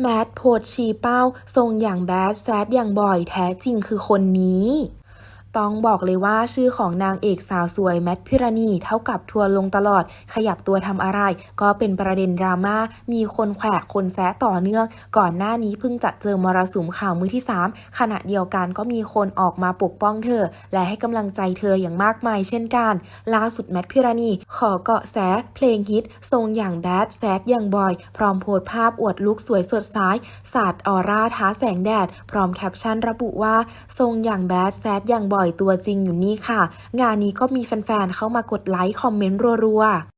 แมทโพดชีเป้าทรงอย่างแบดแซดอย่างบ่อยแท้จริงคือคนนี้ ต้องบอกเลยว่าชื่อของนางเอกสาวสวยแมทพิรณีเท่ากับทัวร์ลงตลอด ขยับตัวทำอะไร ก็เป็นประเด็นดราม่า มีคนแขวะคนแซะต่อเนื่อง ก่อนหน้านี้เพิ่งจะเจอมรสุมข่าวมือที่ 3 ขณะเดียวกันก็มีคนออกมาปกป้องเธอ และให้กำลังใจเธออย่างมากมายเช่นกัน ล่าสุดแมทพิรณีขอเกาะแสเพลงฮิต ทรงอย่างแบดแซดอย่างบอย พร้อมโพสภาพอวดลุคสวยสดใสสาดออร่าท้าแสงแดด พร้อมแคปชั่นระบุว่า ทรงอย่างแบดแซดอย่างบ่อยตัวจริงอยู่นี่ค่ะ งานนี้ก็มีแฟนๆเข้ามากดไลค์คอมเมนต์รัวๆ